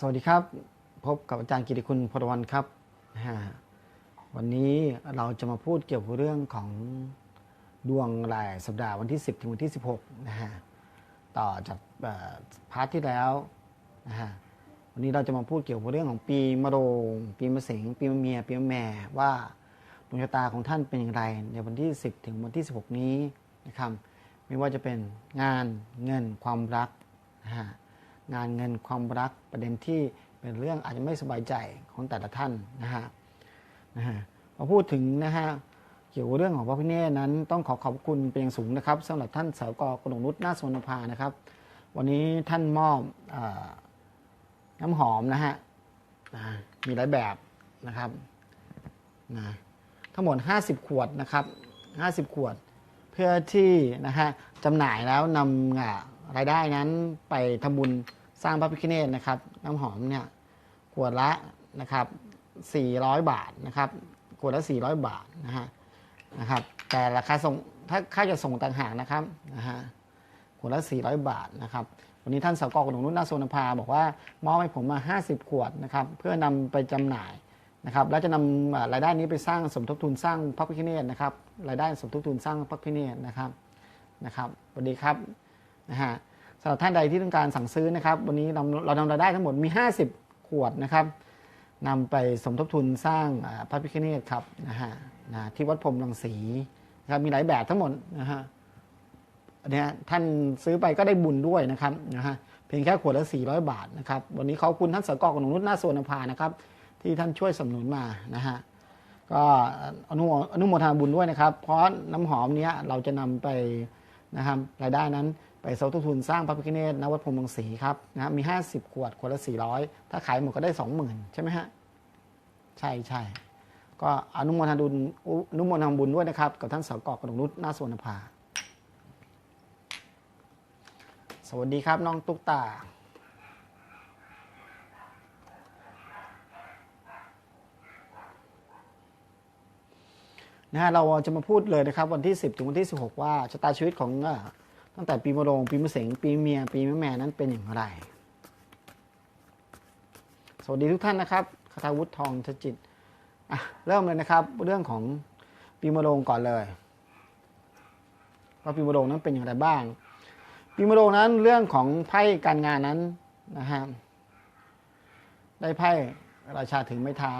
สวัสดีครับ พบกับอาจารย์กิติคุณพลวันครับ วันนี้เราจะมาพูดเกี่ยวกับเรื่องของดวงรายสัปดาห์วันที่ 10 ถึงวันที่ 16 นะฮะ ต่อจากพาร์ทที่แล้วนะฮะ วันนี้เราจะมาพูดเกี่ยวกับเรื่องของปีมะโรง ปีมะเสง ปีมะเมีย ปีมะแม่ว่าดวงชะตาของท่านเป็นอย่างไร ในวันที่ 10 ถึงวันที่ 16 นี้นะครับ ไม่ว่าจะเป็นงานเงินความรักนะฮะ งานเงินความรักประเด็นที่เป็นเรื่องอาจจะไม่สบายใจของแต่ละท่านนะฮะนะฮะพอพูดถึงนะฮะเกี่ยวกับเรื่องของพระพิเนศนั้นต้องขอขอบคุณเป็นอย่างสูงนะครับสำหรับท่านสาวกกนกนุชนาสวนภานะครับ วันนี้ท่านมอบอน้ำหอมนะฮะนะมีหลายแบบนะครับนะทั้งหมด 50 ขวดนะครับ 50 ขวด เพื่อที่นะฮะจำหน่ายแล้วนำอ่า รายได้นั้นไปทำบุญสร้างพระพิฆเนศนะครับ น้ำหอมเนี่ยขวดละนะครับ400 บาทนะครับขวดละ 400 บาทนะฮะนะครับ แต่ราคาส่งถ้าค่าจะส่งต่างหากนะครับนะฮะขวดละ 400 บาทนะครับ วันนี้ท่านสกกนงนุชนาโซนภาบอกว่ามอบให้ผมมา 50 ขวดนะครับ เพื่อนำไปจำหน่ายนะครับ แล้วจะนำอ่ารายได้นี้ไปสร้างสมทบทุนสร้างพระพิฆเนศนะครับ รายได้สมทบทุนสร้างพระพิฆเนศนะครับนะครับสวัสดีครับ นะฮะสำหรับท่านใดที่ต้องการสั่งซื้อนะครับ วันนี้เราเรานำรายได้ทั้งหมดมี 50 ขวดนะครับนำไปสมทบทุนสร้างพระพิฆเนศครับนะฮะนะที่วัดพรมรังสีนะครับมีหลายแบบทั้งหมดนะฮะเนี้ยท่านซื้อไปก็ได้บุญด้วยนะครับนะฮะเพียงแค่ขวดละ 400 บาทนะครับ วันนี้ขอบคุณท่านสกกนงนุชนาสวนภานะครับ ที่ท่านช่วยสนับสนุนมานะฮะก็อนุอนุโมทนาบุญด้วยนะครับ เพราะน้ำหอมเนี้ยเราจะนำไปนะครับรายได้นั้น ไปสมทบทุนสร้างพระพิฆเนศณวัดพรมรังสีครับนะมี 50 ขวดขวดละ 400 ถ้าขายหมดก็ได้ 20,000 ใช่ไหมฮะ ใช่ใช่ก็อนุโมทนาบุญอนุโมทนาบุญด้วยนะครับ กับท่านสกกนกนุชนาสวนภา สวัสดีครับน้องตุ๊กตานะฮะเราจะมาพูดเลยนะครับ วันที่ 10 ถึงวันที่ 16 ว่าชะตาชีวิตของ ตั้งแต่ปีมะโรงปีมะเสงปีเมีย ปีมะแม่นั้นเป็นอย่างไร สวัสดีทุกท่านนะครับคาทาวุฒิทองชจิตอะเริ่มเลยนะครับ เรื่องของปีมะโรงก่อนเลยว่าปีมะโรงนั้นเป็นอย่างไรบ้าง ปีมะโรงนั้นเรื่องของไพ่การงานนั้นนะฮะได้ไพ่ราชาถึงไม้เท้า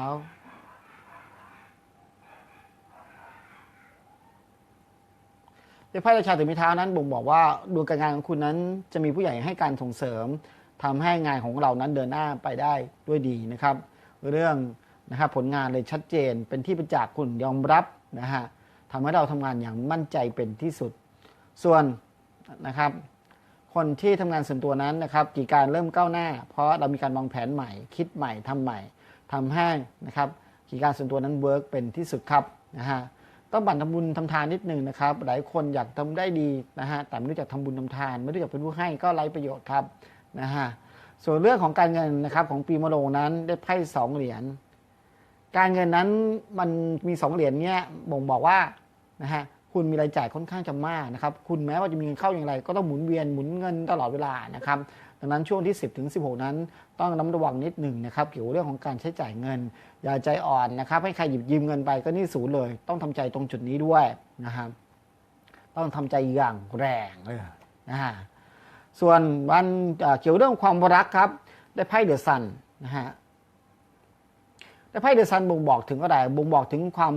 ใน ไพ่ราชาถือไม้เท้านั้นบ่งบอกว่าดวงการงานของคุณนั้นจะมีผู้ใหญ่ให้การส่งเสริมทำให้งานของเรานั้นเดินหน้าไปได้ด้วยดีนะครับ เรื่องนะครับผลงานเลยชัดเจนเป็นที่ประจักษ์คุณยอมรับนะฮะทำให้เราทำงานอย่างมั่นใจเป็นที่สุด ส่วนนะครับ คนที่ทำงานส่วนตัวนั้นนะครับกิจการเริ่มก้าวหน้า เพราะเรามีการวางแผนใหม่ คิดใหม่ทำใหม่ทำให้นะครับกิจการส่วนตัวนั้นเวิร์กเป็นที่สุดครับนะฮะ ต้องบั่นทำบุญทำทานนิดหนึ่งนะครับ หลายคนอยากทำได้ดีนะฮะแต่ไม่รู้จักทำบุญทำทาน ไม่รู้จักเป็นผู้ให้ก็ไร้ประโยชน์ครับนะฮะส่วนเรื่องของการเงินนะครับของปีมะโรงนั้นได้ไพ่สองเหรียญการเงินนั้นมันมีสองเหรียญเนี้ยบ่งบอกว่านะฮะคุณมีรายจ่ายค่อนข้างจะมากนะครับ คุณแม้ว่าจะมีเงินเข้าอย่างไร ก็ต้องหมุนเวียนหมุนเงินตลอดเวลานะครับ ดังนั้นช่วงที่ 10 ถึง 16 นั้น ต้องระมัดระวังนิดหนึ่งนะครับเกี่ยวเรื่องของการใช้จ่ายเงิน อย่าใจอ่อนนะครับให้ใครหยิบยืมเงินไปก็นี่ศูนย์เลย ต้องทำใจตรงจุดนี้ด้วยนะครับต้องทำใจอย่างแรงเลยนะฮะส่วนวันเกี่ยวเรื่องความรักครับ ได้ไพ่เดือะซันนะฮะได้ไพ่เดอะซันบ่งบอกถึงอะไรบ่งบอกถึงความ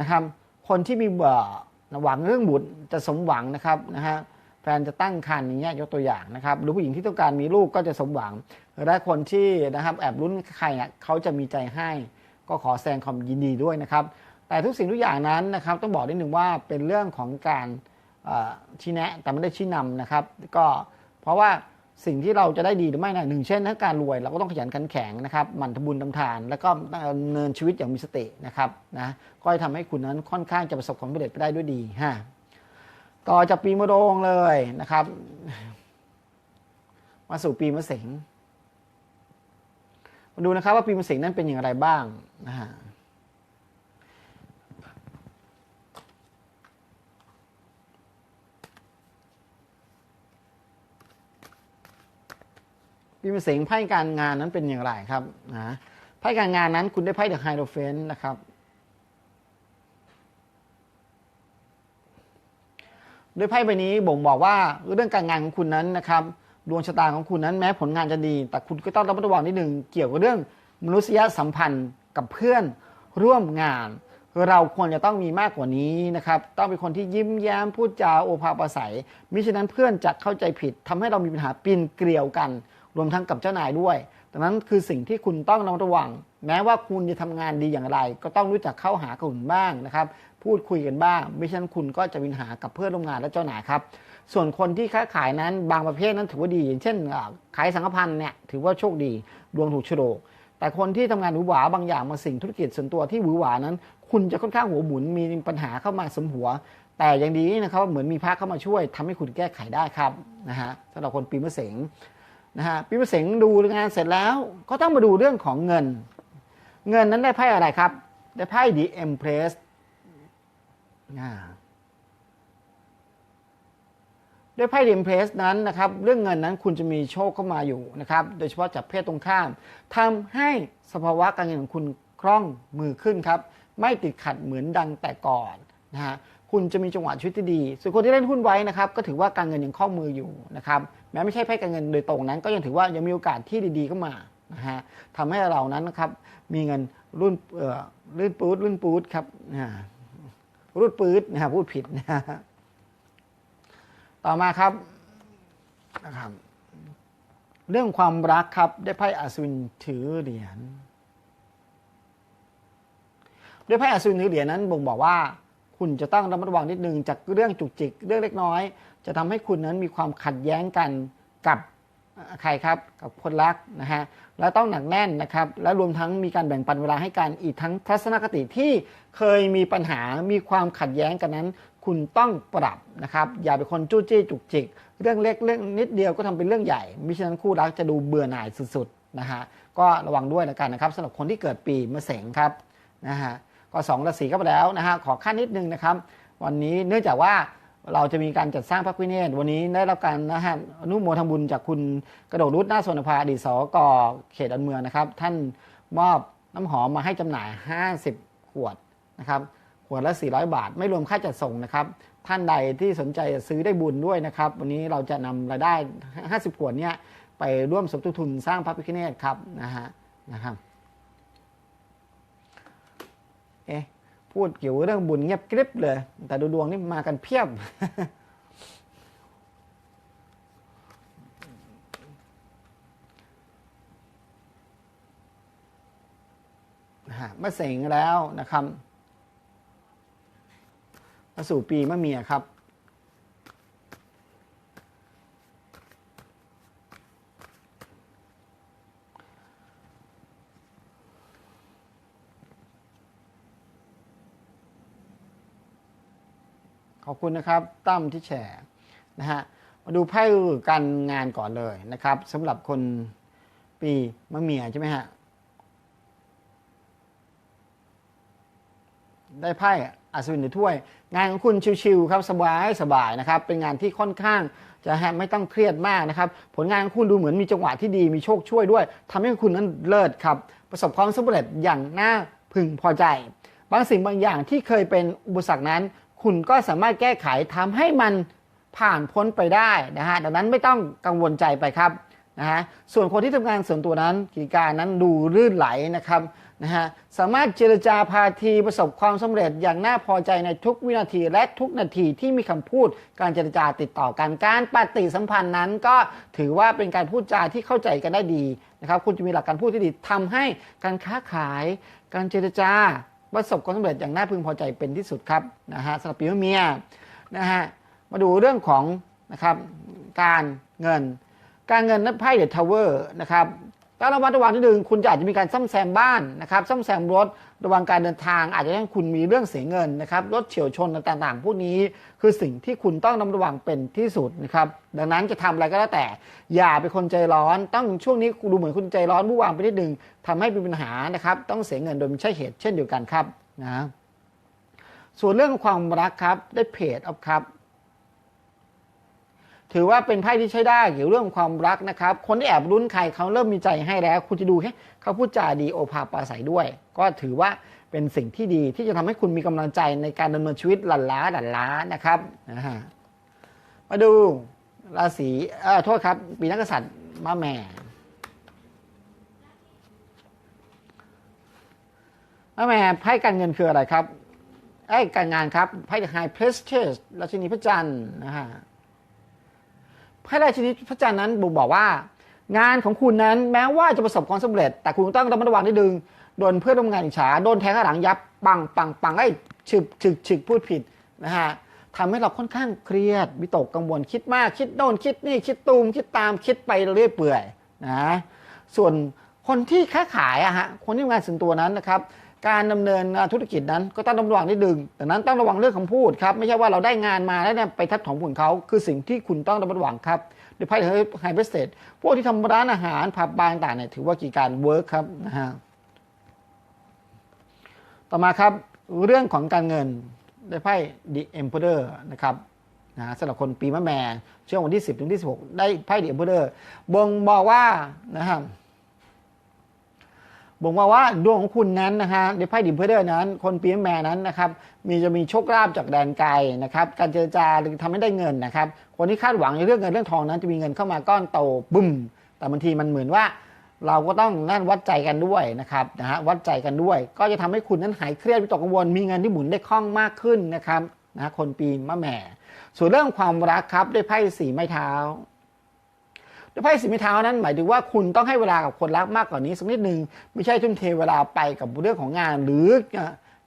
นะครับ คนที่มีเอ่อหวังเรื่องบุตรจะสมหวังนะครับนะฮะ แฟนจะตั้งครรภ์อย่างเงี้ยยกตัวอย่างนะครับหรือผู้หญิงที่ต้องการมีลูกก็จะสมหวังหรือถ้าคนที่นะครับแอบรุ้นใครเนี่ยเขาจะมีใจให้ ก็ขอแสดงความยินดีด้วยนะครับ แต่ทุกสิ่งทุกอย่างนั้นนะครับต้องบอกนิดหนึ่งว่าเป็นเรื่องของการชี้แนะแต่ไม่ได้ชี้นำนะครับ ก็เพราะว่าสิ่งที่เราจะได้ดีหรือไม่นะหนึ่งเช่นถ้าการรวยเราก็ต้องขยันขันแข็งนะครับหมั่นทำบุญทำทาน แล้วก็ดำเนินชีวิตอย่างมีสตินะครับนะก็จะทำให้คุณนั้นค่อนข้างจะประสบความสำเร็จไปได้ด้วยดีฮะ ต่อจากปีมะโรงเลยนะครับ มาสู่ปีมะเสงมาดูนะครับว่าปีมะเสงนั้นเป็นอย่างไรบ้างนะฮะปีมะเสงไพ่การงานนั้นเป็นอย่างไรครับนะไพ่การงานนั้นคุณได้ไพ่เดอะไฮโดรเฟนนะครับ ด้วยไพ่ใบนี้บ่งบอกว่าเรื่องการงานของคุณนั้นนะครับดวงชะตาของคุณนั้นแม้ผลงานจะดี แต่คุณก็ต้องระมัดระวังนิดหนึ่งเกี่ยวกับเรื่องมนุษยสัมพันธ์กับเพื่อนร่วมงาน เราควรจะต้องมีมากกว่านี้นะครับ ต้องเป็นคนที่ยิ้มแย้มพูดจาโอภาปาศัยมิฉะนั้นเพื่อนจะเข้าใจผิดทำให้เรามีปัญหาปีนเกลียวกัน รวมทั้งกับเจ้านายด้วยดังนั้นคือสิ่งที่คุณต้องระมัดระวัง แม้ว่าคุณจะทำงานดีอย่างไร ก็ต้องรู้จักเข้าหาคนบ้างนะครับ พูดคุยกันบ้างไม่เช่นนั้นคุณก็จะมีปัญหากับเพื่อนร่วมงานและเจ้านายครับส่วนคนที่ค้าขายนั้นบางประเภทนั้นถือว่าดี อย่างเช่นขายสังฆพันธ์เนี่ยถือว่าโชคดีดวงถูกโฉลกแต่คนที่ทำงานหวือหวาบางอย่างบาสิ่งธุรกิจส่วนตัวที่หวือหวานั้น คุณจะค่อนข้างหัวหมุนมีปัญหาเข้ามาสมหัว แต่อย่างดีนะครับเหมือนมีพระเข้ามาช่วยทำให้คุณแก้ไขได้ครับนะฮะสำหรับคนปีมะเสงนะฮะปีมะเสงดูงานเสร็จแล้ว ก็ต้องมาดูเรื่องของเงิน เงินนั้นได้ไพ่อะไรครับ ได้ไพ่ The Empress อ่า ด้วยไพ่ดีมเพรสนั้นนะครับเรื่องเงินนั้นคุณจะมีโชคเข้ามาอยู่นะครับ โดยเฉพาะจากเพศตรงข้ามทำให้สภาวะการเงินของคุณคล่องมือขึ้นครับ ไม่ติดขัดเหมือนดังแต่ก่อนนะฮะคุณจะมีจังหวะชีวิตที่ดี ส่วนคนที่เล่นหุ้นไว้นะครับ ก็ถือว่าการเงินยังคล่องมืออยู่นะครับแม้ไม่ใช่ไพ่การเงินโดยตรงนั้น ก็ยังถือว่ายังมีโอกาสที่ดีๆเข้ามานะฮะทำให้เรานั้นนะครับมีเงินรุ่นเอ่อรุ่นปูดรุ่นปูดครับอ่า รุ่นปืดนะพูดผิดนะต่อมาครับนะครับ เรื่องความรักครับได้ไพ่อัศวินถือเหรียญด้วยไพ่อัศวินถือเหรียญนั้นบ่งบอกว่าคุณจะต้องระมัดระวังนิดนึงจากเรื่องจุกจิกเรื่องเล็กน้อย จะทำให้คุณนั้นมีความขัดแย้งกันกับ ใครครับกับคนรักนะฮะแล้วต้องหนักแน่นนะครับ และรวมทั้งมีการแบ่งปันเวลาให้กันอีกทั้งทัศนคติที่เคยมีปัญหามีความขัดแย้งกันนั้น คุณต้องปรับนะครับ อย่าเป็นคนจู้จี้จุกจิก เรื่องเล็กเรื่องนิดเดียวก็ทำเป็นเรื่องใหญ่มิฉะนั้นคู่รักจะดูเบื่อหน่ายสุดๆนะฮะก็ระวังด้วยแล้วกันนะครับสำหรับคนที่เกิดปีมะเสงครับนะฮะก็สองราศีก็ไปแล้วนะฮะขอขั้นนิดนึงนะครับ วันนี้เนื่องจากว่า เราจะมีการจัดสร้างพระพิเนศวันนี้ได้รับการนะฮะอนุโมทนาบุญจากคุณกระโดดรุดหน้าสวนภาอดีตสกเขตอันเมืองนะครับ ท่านมอบน้ำหอมมาให้จำหน่าย 50 ขวดนะครับขวดละ 400 บาท ไม่รวมค่าจัดส่งนะครับ ท่านใดที่สนใจซื้อได้บุญด้วยนะครับ วันนี้เราจะนำรายได้ 50 ขวดเนี้ยไปร่วมสมทบทุนสร้างพระพิเนศครับนะฮะนะครับเอ๊ะ พูดเกี่ยวกับเรื่องบุญเงียบกริบเลย แต่ดูดวงนี่มากันเพียบนะฮะมาเสงแล้วนะครับ มาสู่ปีมะเมียครับ อบคุณนะครับตั้มที่แชร์นะฮะมาดูไพ่การงานก่อนเลยนะครับสำหรับคนปีมะเมียใช่ไหมฮะได้ไพ่อัศวินถือถ้วย งานของคุณชิวๆครับสบายสบายนะครับ เป็นงานที่ค่อนข้างจะฮะไม่ต้องเครียดมากนะครับ ผลงานของคุณดูเหมือนมีจังหวะที่ดีมีโชคช่วยด้วยทำให้คุณนั้นเลิศครับ ประสบความสำเร็จอย่างน่าพึงพอใจ บางสิ่งบางอย่างที่เคยเป็นอุปสรรคนั้น คุณก็สามารถแก้ไขทำให้มันผ่านพ้นไปได้นะฮะดังนั้นไม่ต้องกังวลใจไปครับนะฮะส่วนคนที่ทำงานส่วนตัวนั้นกิจการนั้นดูลื่นไหลนะครับนะฮะสามารถเจรจาพาทีประสบความสำเร็จอย่างน่าพอใจในทุกวินาทีและทุกนาทีที่มีคำพูดการเจรจาติดต่อกันการปฏิสัมพันธ์นั้นก็ถือว่าเป็นการพูดจาที่เข้าใจกันได้ดีนะครับคุณจะมีหลักการพูดที่ดีทำให้การค้าขาย การเจรจา ประสบความสำเร็จอย่างน่าพึงพอใจเป็นที่สุดครับนะฮะสำหรับปีมะเมียนะฮะมาดูเรื่องของนะครับการเงิน การเงินนั้นไพ่เดอะทาวเวอร์นะครับ ต้องระมัดระวังที่หนึ่งคุณจะอาจจะมีการซ่อมแซมบ้านนะครับซ่อมแซมรถระวังการเดินทาง อาจจะให้คุณมีเรื่องเสียเงินนะครับรถเฉียวชนต่างๆพวกนี้ คือสิ่งที่คุณต้องระมัดระวังเป็นที่สุดนะครับดังนั้นจะทำอะไรก็แล้วแต่ อย่าเป็นคนใจร้อนต้องช่วงนี้ดูเหมือนคุณใจร้อนมู่วางไปนิดนึงทำให้มีปัญหานะครับต้องเสียเงินโดยไม่ใช่เหตุเช่นเดียวกันครับนะส่วนเรื่องความรักครับได้เพจอัพครับ ถือว่าเป็นไพ่ที่ใช้ได้เกี่ยวกับเรื่องความรักนะครับ คนที่แอบรุ้นใครเขาเริ่มมีใจให้แล้ว คุณจะดูแค่เขาพูดจาดีโอภาปราศัยด้วย ก็ถือว่าเป็นสิ่งที่ดีที่จะทำให้คุณมีกำลังใจในการดำเนินชีวิตหลั่นล้าหลั่นล้านะครับมาดูราศีเอ่อโทษครับ ปีนักษัตริย์มาแม่มาแม่ไพ่การเงินคืออะไรครับไอ้การงานครับไพ่ High Prestige ราชินีพระจันทร์นะฮะ พ่ราชินีพระจันทร์นั้นบ่งบอกว่า งานของคุณนั้นแม้ว่าจะประสบความสำเร็จ แต่คุณต้องระมัดระวังนิดนึงโดนเพื่อนร่วมงานอิจฉาโดนแทงข้างหลังยับปังปังปังไอ้ฉึกฉึกฉึกพูดผิดนะฮะทำให้เราค่อนข้างเครียดวิตกกังวลคิดมากคิดโน่นคิดนี่คิดตูมคิดตามคิดไปเรื่อยเปื่อยนะส่วนคนที่ค้าขายอะฮะคนที่ทำงานส่วนตัวนั้นนะครับ การดำเนินธุรกิจนั้นก็ต้องระวังนิดนึงแต่นั้นต้องระวังเรื่องคำพูดครับ ไม่ใช่ว่าเราได้งานมาแล้วเนี่ยไปทัดถมผลเขาคือสิ่งที่คุณต้องระมัดระวังครับโดยไพ่ไฮเบสเตดพวกที่ทำร้านอาหารผับบาร์ต่างเนี่ยถือว่ากี่การเวิร์คครับนะฮะต่อมาครับเรื่องของการเงินได้ไพ่ The Emperor นะครับนะสำหรับคนปีมะแม่ช่วงวันที่ 10 ถึงที่16 ได้ไพ่ The Emperor บ่งบอกว่านะครับ บอกว่าว่าดวงของคุณนั้นนะฮะในไพ่ดิมเพเดอร์นั้น คนปีแม่นั้นนะครับมีจะมีโชคลาภจากแดนไกลนะครับการเจรจาหรือทำให้ได้เงินนะครับ คนที่คาดหวังในเรื่องเงินเรื่องทองนั้นจะมีเงินเข้ามาก้อนโตบึ้ม แต่บางทีมันเหมือนว่า เราก็ต้องนั่นวัดใจกันด้วยนะครับนะฮะวัดใจกันด้วย ก็จะทำให้คุณนั้นหายเครียดวิตกกังวลมีเงินที่หมุนได้คล่องมากขึ้นนะครับนะฮะคนปีมะแม่ ส่วนเรื่องความรักครับด้วยไพ่สีไม้เท้า ด้วยไพ่สีไม้เท้านั้นหมายถึงว่าคุณต้องให้เวลากับคนรักมากกว่านี้สักนิดหนึ่งไม่ใช่ทุ่มเทเวลาไปกับเรื่องของงานหรือ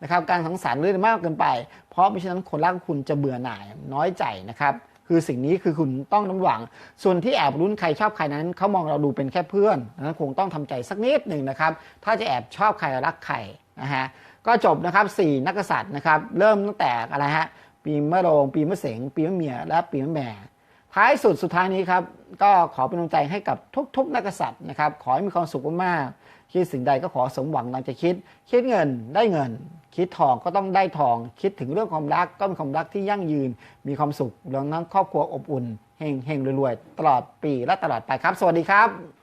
นะครับการสังสรรค์เรื่องมากเกินไป เพราะไม่ฉะนั้นคนรักคุณจะเบื่อหน่ายน้อยใจนะครับคือสิ่งนี้คือคุณต้องน้ำหวัง ส่วนที่แอบรุ้นใครชอบใครนั้นเขามองเราดูเป็นแค่เพื่อนนั้นคงต้องทำใจสักนิดหนึ่งนะครับ ถ้าจะแอบชอบใครรักใครนะฮะก็จบนะครับสี่นักกษัตริย์นะครับ เริ่มตั้งแต่อะไรฮะปีมะโรง ปีมะเสงปีมะเมีย และปีมะแม่ ท้ายสุดสุดท้ายนี้ครับ ก็ขอเป็นกำลังใจให้กับทุก ๆ นักษัตริย์นะครับ ขอให้มีความสุขมากๆคิดสิ่งใดก็ขอสมหวังดังจะคิด คิดเงินได้เงิน คิดทองก็ต้องได้ทอง คิดถึงเรื่องความรักก็มีความรักที่ยั่งยืน มีความสุขรวมทั้งครอบครัวอบอุ่นเฮงเฮงรวยๆตลอดปีและตลอดไปครับ สวัสดีครับ